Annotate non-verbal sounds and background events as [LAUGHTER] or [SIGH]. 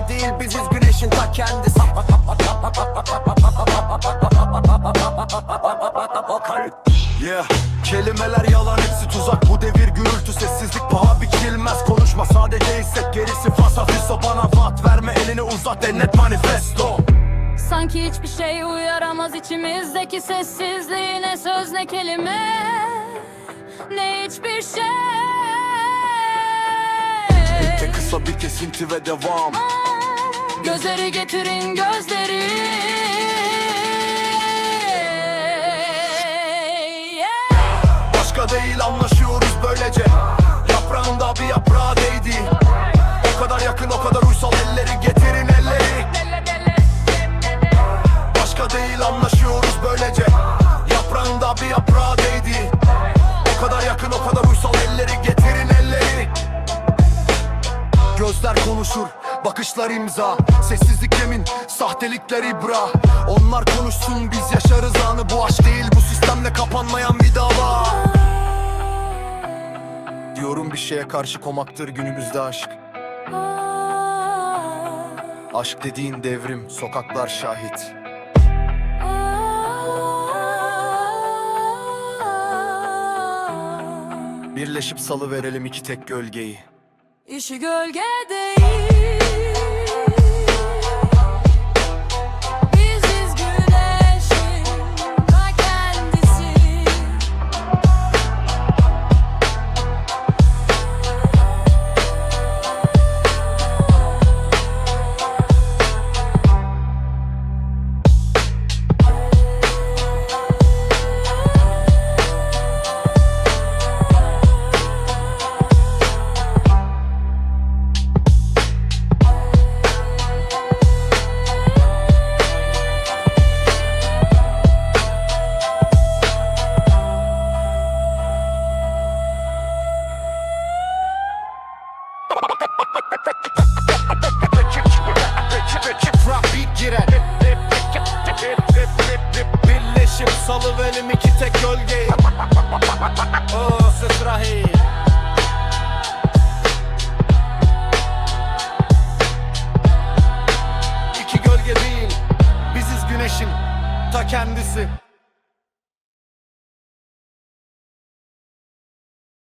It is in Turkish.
bile değil biziz güneşin ta kendisi. Yeah. Kelimeler yalan hepsi tuzak. Bu devir gürültü sessizlik paha biçilmez. Konuşma sadece hisset gerisi. Fasafiso bana vat verme elini uzat dennet manifesto. Sanki hiçbir şey uyaramaz içimizdeki sessizliği ne söz ne kelime ne hiçbir şey. Tek kısa bir kesinti ve devam. Aa. Gözleri getirin gözleri. Yeah. Başka değil anlaşıyoruz böylece. Yaprağında bir yaprağa değdi. O kadar yakın o kadar uysal elleri getirin elleri. Başka değil anlaşıyoruz böylece. Yaprağında bir yaprağa değdi. O kadar yakın o kadar uysal elleri getirin elleri. Gözler konuşur, bakışlar imza Sessizlik yemin, sahtelikler ibra Onlar konuşsun biz yaşarız anı. Bu aşk değil bu sistemle kapanmayan bir dava. Diyorum bir şeye karşı komaktır günümüzde aşk. Aşk dediğin devrim, sokaklar şahit. Birleşip salı verelim iki tek gölgeyi. İşi gölgedeyiz Biziz Giren. Birleşip salıverim iki tek gölgeyi. [LAUGHS] Oh Sıtrahil İki gölge değil Biziz güneşin ta kendisi